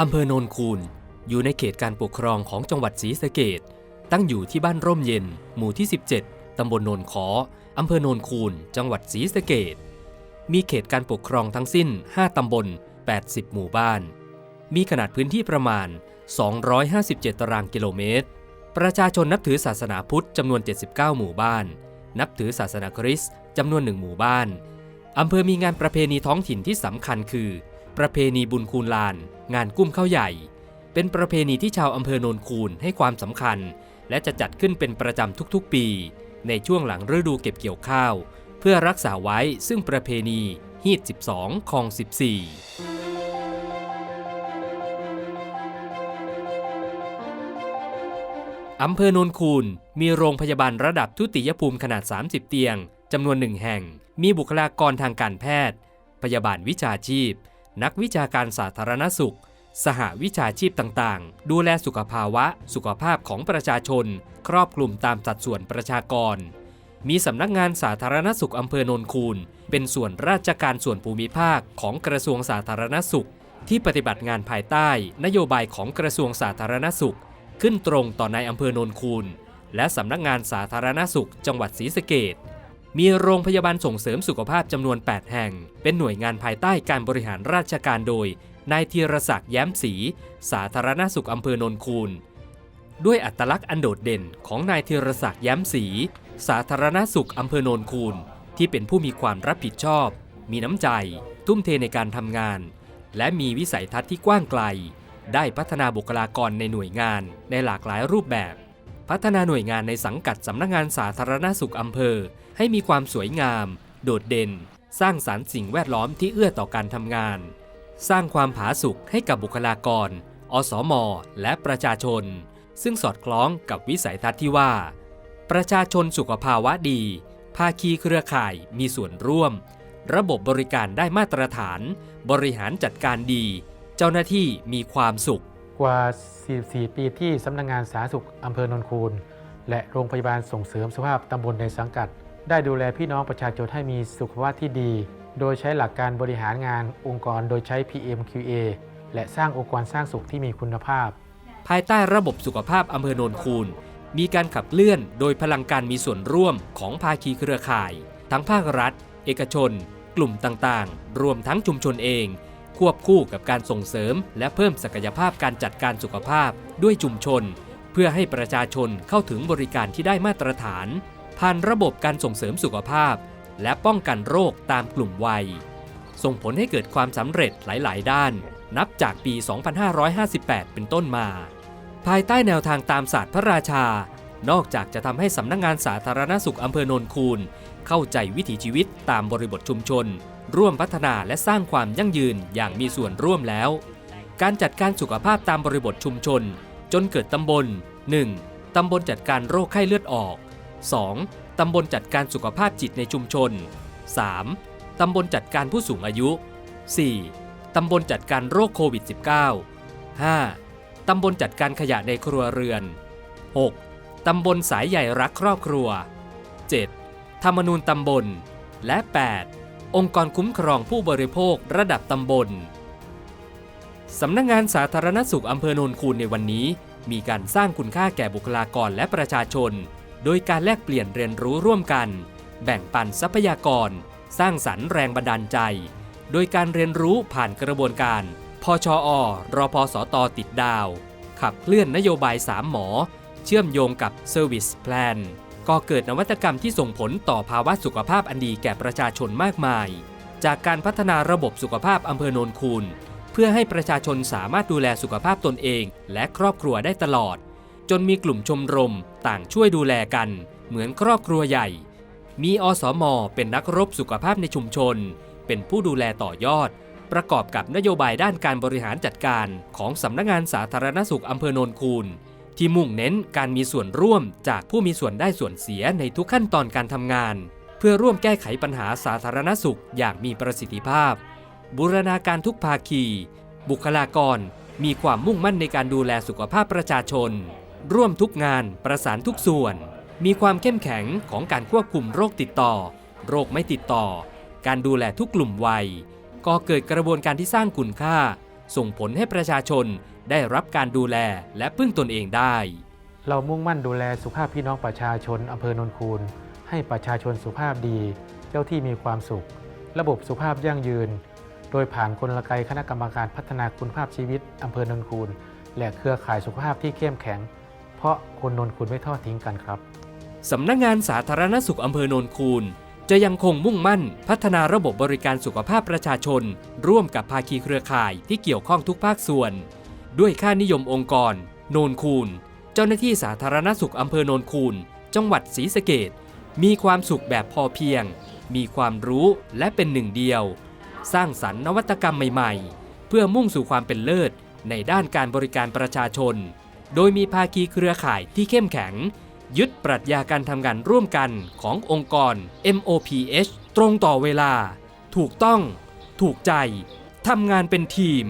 อำเภอโนนคูนอยู่ในเขตการปกครองของจังหวัดศรีสะเกดตั้งอยู่ที่บ้านร่มเย็น หมู่ที่ 17 ตำบลโนนขอ อำเภอโนนคูน จังหวัดศรีสะเกดมีเขตการปกครองทั้งสิ้น 5 ตำบล 80 หมู่บ้าน มีขนาดพื้นที่ประมาณ 257 ตารางกิโลเมตร ประชาชนนับถือศาสนาพุทธจำนวน 79 หมู่บ้าน นับถือศาสนาคริสต์จำนวนหนึ่งหมู่บ้าน อำเภอมีงานประเพณีท้องถิ่นที่สำคัญคือ ประเพณีบุญคูนลาน งานกุ้มข้าวใหญ่ เป็นประเพณีที่ชาวอำเภอโนนคูนให้ความสำคัญ และจะจัดขึ้นเป็นประจำทุกๆปี ในช่วงหลังฤดูเก็บเกี่ยวข้าว เพื่อรักษาไว้ซึ่งประเพณีฮีด 12คอง 14อำเภอโนนคูนมีโรงพยาบาลระดับทุติยภูมิขนาด 30 เตียง จำนวนหนึ่งแห่ง มีบุคลากรทางการแพทย์ พยาบาลวิชาชีพ นักวิชาการสาธารณสุข สหวิชาชีพต่างๆ ดูแลสุขภาวะ สุขภาพของประชาชน ครอบคลุมตามสัดส่วนประชากร มีสำนักงานสาธารณสุขอำเภอโนนคูน เป็นส่วนราชการส่วนภูมิภาคของกระทรวงสาธารณสุข ที่ปฏิบัติงานภายใต้ นโยบายของกระทรวงสาธารณสุข ขึ้นตรงต่อในอำเภอโนนคูนและสำนักงานสาธารณสุข จังหวัดศรีสะเกด มีโรงพยาบาลส่งเสริมสุขภาพจำนวน 8 แห่ง เป็นหน่วยงานภายใต้การบริหารราชการโดยนายธีรศักดิ์แย้มศรีสาธารณสุขอำเภอโนนคูนด้วยอัตลักษณ์อันโดดเด่นของนายธีรศักดิ์แย้มศรีสาธารณสุขอำเภอโนนคูนที่เป็นผู้มีความรับผิดชอบ มีน้ำใจ ทุ่มเทในการทำงาน และมีวิสัยทัศน์ที่กว้างไกล ได้พัฒนาบุคลากรในหน่วยงานในหลากหลายรูปแบบ พัฒนาหน่วยงานในสังกัดสำนักงานสาธารณสุขอำเภอ ให้มีความสวยงาม โดดเด่น สร้างสารรค์สิ่งแวดล้อมที่เอื้อต่อการทำงาน สร้างความผาสุกให้กับบุคลากร อสมและประชาชน ซึ่งสอดคล้องกับวิสัยทัศน์ที่ว่า ประชาชนสุขภาวะดี ภาคีเครือข่ายมีส่วนร่วม ระบบบริการได้มาตรฐาน บริหารจัดการดี เจ้าหน้าที่มีความสุข กว่า 44 ปีที่สำนักงานสาธารณสุขอำเภอโนนคูนและโรงพยาบาลส่งเสริมสุขภาพตำบลในสังกัด ได้ดูแลพี่น้องประชาชนให้มีสุขภาพที่ดี โดยใช้หลักการบริหารงานองค์กรโดยใช้ PMQA และสร้างองค์กรสร้างสุขที่มีคุณภาพ ภายใต้ระบบสุขภาพอำเภอโนนคูนมีการขับเคลื่อนโดยพลังการมีส่วนร่วมของภาคีเครือข่าย ทั้งภาครัฐ เอกชน กลุ่มต่างๆ รวมทั้งชุมชนเอง ควบคู่กับการส่งเสริม และเพิ่มศักยภาพการจัดการสุขภาพด้วยชุมชน เพื่อให้ประชาชนเข้าถึงบริการที่ได้มาตรฐาน ผ่านระบบการส่งเสริมสุขภาพ และป้องกันโรคตามกลุ่มวัย ส่งผลให้เกิดความสำเร็จหลาย ๆ ด้าน นับจากปี 2558 เป็นต้นมา ภายใต้แนวทางตามศาสตร์พระราชา นอกจากจะทำให้สำนักงงานสาธารณสุขอำเภอโนนคูนเข้าใจวิถีชีวิตตามบริบทชุมชน ร่วมพัฒนาและสร้างความยั่งยืนอย่างมีส่วนร่วมแล้ว การจัดการสุขภาพตามบริบทชุมชน จนเกิดตำบล 1. ตำบลจัดการโรคไข้เลือดออก 2. ตำบลจัดการสุขภาพจิตในชุมชน 3. ตำบลจัดการผู้สูงอายุ 4. ตำบลจัดการโรคโควิด -19 5. ตำบลจัดการขยะในครัวเรือน 6. ตำบลสายใหญ่รักครอบครัว 7. ธรรมนูญตำบล และ 8. องค์กรคุ้มครองผู้บริโภคระดับตำบล สำนักงงานสาธารณสุขอำเภอโนนคูนในวันนี้ มีการสร้างคุณค่าแก่บุคลากรและประชาชน โดยการแลกเปลี่ยนเรียนรู้ร่วมกัน แบ่งปันทรัพยากร สร้างสรรค์แรงบันดาลใจ โดยการเรียนรู้ผ่านกระบวนการพชอรพสตติดดาว ขับเคลื่อนนโยบาย 3 หมอ เชื่อมโยงกับ Service Plan ก็เกิดนวัตกรรมที่ส่งผลต่อภาวะสุขภาพอันดีแก่ประชาชนมากมาย จากการพัฒนาระบบสุขภาพอำเภอโนนคูนเพื่อให้ประชาชนสามารถดูแลสุขภาพตนเอง และครอบครัวได้ตลอด จนมีกลุ่มชมรม ต่างช่วยดูแลกัน เหมือนครอบครัวใหญ่ มีอสม เป็นนักรบสุขภาพในชุมชน เป็นผู้ดูแลต่อยอด ประกอบกับนโยบายด้านการบริหารจัดการของสำนักงานสาธารณสุขอำเภอโนนคูน ที่มุ่งเน้นการมีส่วนร่วมจากผู้มีส่วนได้ส่วนเสียในทุกขั้นตอนการทำงาน เพื่อร่วมแก้ไขปัญหาสาธารณสุขอย่างมีประสิทธิภาพ บูรณาการทุกภาคี บุคลากร มีความมุ่งมั่นในการดูแลสุขภาพประชาชน ร่วมทุกงานประสานทุกส่วน มีความเข้มแข็งของการควบคุมโรคติดต่อ โรคไม่ติดต่อ การดูแลทุกกลุ่มวัยก็เกิดกระบวนการที่สร้างคุณค่า ส่งผลให้ประชาชนได้รับการดูแลและพึ่งตนเองได้ เรามุ่งมั่นดูแลสุขภาพพี่น้องประชาชนอำเภอโนนคูนให้ประชาชนสุขภาพดี เจ้าที่มีความสุข ระบบสุขภาพยั่งยืน โดยผ่านกลไกคณะกรรมการพัฒนาคุณภาพชีวิตอำเภอโนนคูนและเครือข่ายสุขภาพที่เข้มแข็ง เพราะคนโนนคูนไม่ทอดทิ้งกันครับสำนักงานสาธารณสุขอำเภอโนนคูน จะยังคงมุ่งมั่น พัฒนาระบบบริการสุขภาพประชาชน ร่วมกับภาคีเครือข่ายที่เกี่ยวข้องทุกภาคส่วน ด้วยค่านิยมองค์กร โนนคูนเจ้าหน้าที่สาธารณสุขอำเภอโนนคูนจังหวัดศรีสะเกดมีความสุขแบบพอเพียง มีความรู้และเป็นหนึ่งเดียว สร้างสรรค์นวัตกรรมใหม่ ๆ เพื่อมุ่งสู่ความเป็นเลิศในด้านการบริการประชาชน โดยมีภาคีเครือข่ายที่เข้มแข็ง ยึดปรัชญาการทำงานร่วมกันขององค์กร MOPH ตรงต่อเวลา ถูกต้อง ถูกใจ ทำงานเป็นทีม